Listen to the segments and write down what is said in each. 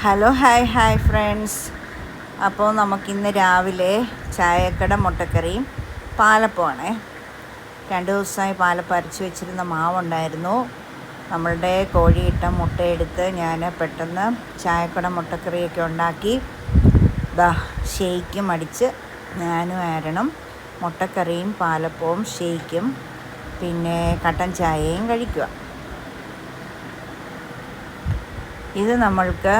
Hello hi hi friends അപ്പോൾ നമുക്കിന്ന് രാവിലെ ചായക്കട മുട്ടക്കറിയും പാലപ്പമാണേ. രണ്ട് ദിവസമായി പാലപ്പം അരച്ച് വെച്ചിരുന്ന മാവുണ്ടായിരുന്നു. നമ്മളുടെ കോഴിയിട്ട മുട്ടയെടുത്ത് ഞാൻ പെട്ടെന്ന് ചായക്കട മുട്ടക്കറിയൊക്കെ ഉണ്ടാക്കി. ദാ ഷെയ്ക്കും അടിച്ച് ഞാനും ആരണം മുട്ടക്കറിയും പാലപ്പവും ഷെയ്ക്കും പിന്നെ കട്ടൻ ചായയും കഴിക്കുക. ഇത് നമ്മൾക്ക്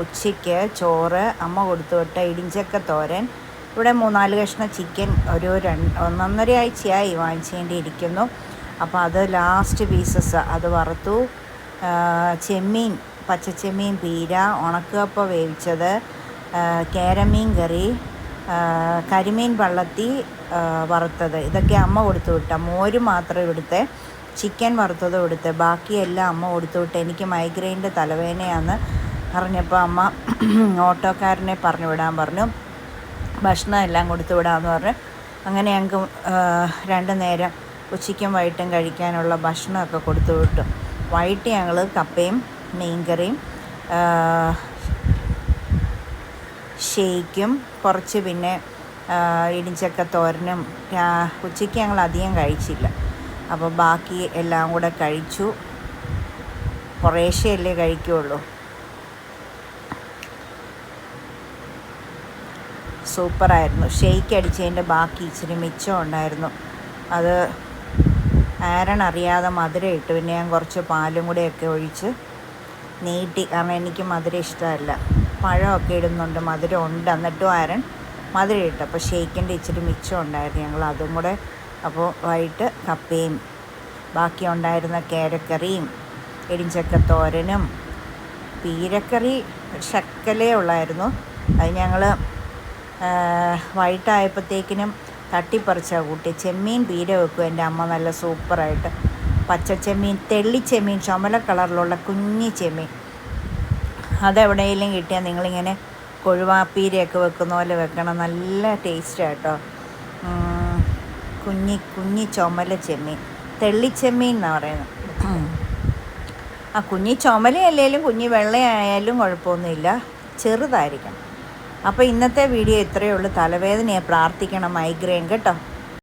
ഉച്ചയ്ക്ക് ചോറ് അമ്മ കൊടുത്തു വിട്ട ഇടിഞ്ചക്ക തോരൻ. ഇവിടെ മൂന്നാൽ കഷ്ണം ചിക്കൻ ഒരു രണ്ട് ഒന്നൊന്നര ആഴ്ചയായി വാങ്ങിച്ചേണ്ടിയിരിക്കുന്നു. അപ്പോൾ അത് ലാസ്റ്റ് പീസസ് അത് വറുത്തു. ചെമ്മീൻ പച്ചച്ചെമ്മീൻ പീര ഉണക്കപ്പ വേവിച്ചത് കേരമീൻ കറി കരിമീൻ വള്ളത്തി വറുത്തത്. ഇതൊക്കെ അമ്മ കൊടുത്തു വിട്ട. മോര് മാത്രം ഇവിടുത്തെ ചിക്കൻ വറുത്തത് എടുത്ത് ബാക്കിയെല്ലാം അമ്മ കൊടുത്തു വിട്ട്. എനിക്ക് മൈഗ്രെയിന്റെ തലവേദനയാന്ന് പറഞ്ഞപ്പോൾ അമ്മ ഓട്ടോക്കാരനെ പറഞ്ഞു വിടാൻ പറഞ്ഞു. ഭക്ഷണം എല്ലാം കൊടുത്തു വിടാമെന്ന് പറഞ്ഞു. അങ്ങനെ ഞങ്ങൾക്ക് രണ്ട് നേരം ഉച്ചയ്ക്കും വൈകിട്ടും കഴിക്കാനുള്ള ഭക്ഷണമൊക്കെ കൊടുത്തു വിട്ടു. വൈകിട്ട് ഞങ്ങൾ കപ്പയും മീൻകറിയും ഷെയ്ക്കും കുറച്ച് പിന്നെ ഇടിഞ്ചക്ക തോരനും ഉച്ചയ്ക്ക് ഞങ്ങൾ അധികം കഴിച്ചില്ല. അപ്പോൾ ബാക്കി എല്ലാം കൂടെ കഴിച്ചു. കുറേശ്ശെയല്ലേ കഴിക്കുകയുള്ളൂ സൂപ്പറായിരുന്നു. ഷെയ്ക്ക് അടിച്ചതിന്റെ ബാക്കി ഇച്ചിരി മിച്ചം ഉണ്ടായിരുന്നു. അത് ആരൺ അറിയാതെ മധുരം ഇട്ട്. പിന്നെ ഞാൻ കുറച്ച് പാലും കൂടെയൊക്കെ ഒഴിച്ച് നീട്ടി. കാരണം എനിക്ക് മധുരം ഇഷ്ടമല്ല. പഴമൊക്കെ ഇടുന്നുണ്ട്. മധുരം ഉണ്ട്. എന്നിട്ടും ആരൻ മധുരം ഇട്ടു. അപ്പോൾ ഷെയ്ക്കിന്റെ ഇച്ചിരി മിച്ചം ഉണ്ടായിരുന്നു ഞങ്ങൾ. അതും കൂടെ അപ്പോൾ വൈകിട്ട് കപ്പയും ബാക്കി ഉണ്ടായിരുന്ന കേരക്കറിയും ഇടിഞ്ചക്ക തോരനും പീരക്കറി ശക്കലേ ഉള്ളായിരുന്നു. അത് ഞങ്ങൾ വൈകിട്ടായപ്പോഴത്തേക്കിനും തട്ടിപ്പറിച്ചാണ് കൂട്ടി. ചെമ്മീൻ പീര വെക്കും എന്റെ അമ്മ നല്ല സൂപ്പറായിട്ട്. പച്ച ചെമ്മീൻ തെള്ളിച്ചെമ്മീൻ ചുമല കളറിലുള്ള കുഞ്ഞി ചെമ്മീൻ. അതെവിടെയെങ്കിലും കിട്ടിയാൽ നിങ്ങളിങ്ങനെ കൊഴുവാപ്പീരയൊക്കെ വെക്കുന്ന പോലെ വെക്കണം. നല്ല ടേസ്റ്റ് കേട്ടോ കുഞ്ഞി കുഞ്ഞി ചുമല ചെമ്മീൻ. തെള്ളിച്ചെമ്മീൻ എന്നാണ് പറയുന്നത്? ആ കുഞ്ഞി ചുമലയല്ലേലും കുഞ്ഞി വെള്ളയായാലും കുഴപ്പമൊന്നുമില്ല. ചെറുതായിരിക്കണം. അപ്പോൾ ഇന്നത്തെ വീഡിയോ ഇത്രയേ ഉള്ളൂ. തലവേദനയെ. പ്രാർത്ഥിക്കണം. മൈഗ്രെയിൻ കേട്ടോ.